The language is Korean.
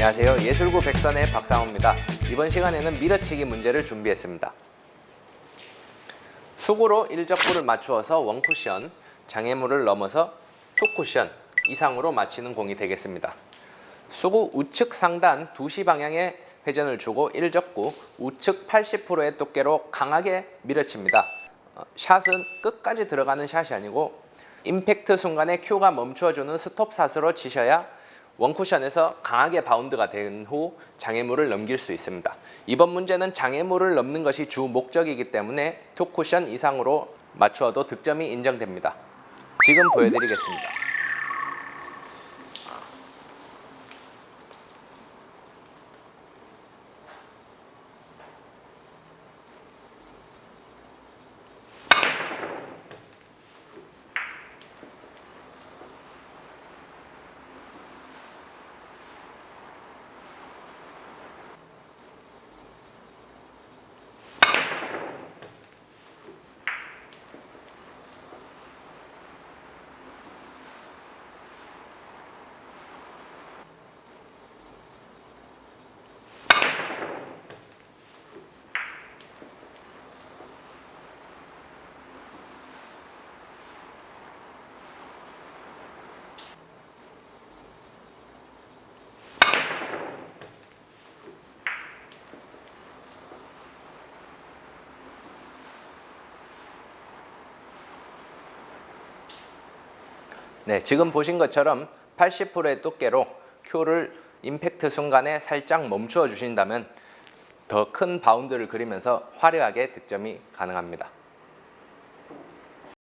안녕하세요. 예술구 백선의 박상호입니다. 이번 시간에는 밀어치기 문제를 준비했습니다. 수구로 일적구를 맞추어서 원쿠션, 장애물을 넘어서 투쿠션 이상으로 맞히는 공이 되겠습니다. 수구 우측 상단 2시 방향에 회전을 주고 일적구 우측 80%의 두께로 강하게 밀어칩니다. 어, 샷은 끝까지 들어가는 샷이 아니고 임팩트 순간에 큐가 멈추어주는 스톱 샷으로 치셔야 원쿠션에서 강하게 바운드가 된 후 장애물을 넘길 수 있습니다. 이번 문제는 장애물을 넘는 것이 주 목적이기 때문에 투쿠션 이상으로 맞추어도 득점이 인정됩니다. 지금 보여드리겠습니다. 네, 지금 보신 것처럼 80%의 두께로 큐를 임팩트 순간에 살짝 멈추어 주신다면 더 큰 바운드를 그리면서 화려하게 득점이 가능합니다.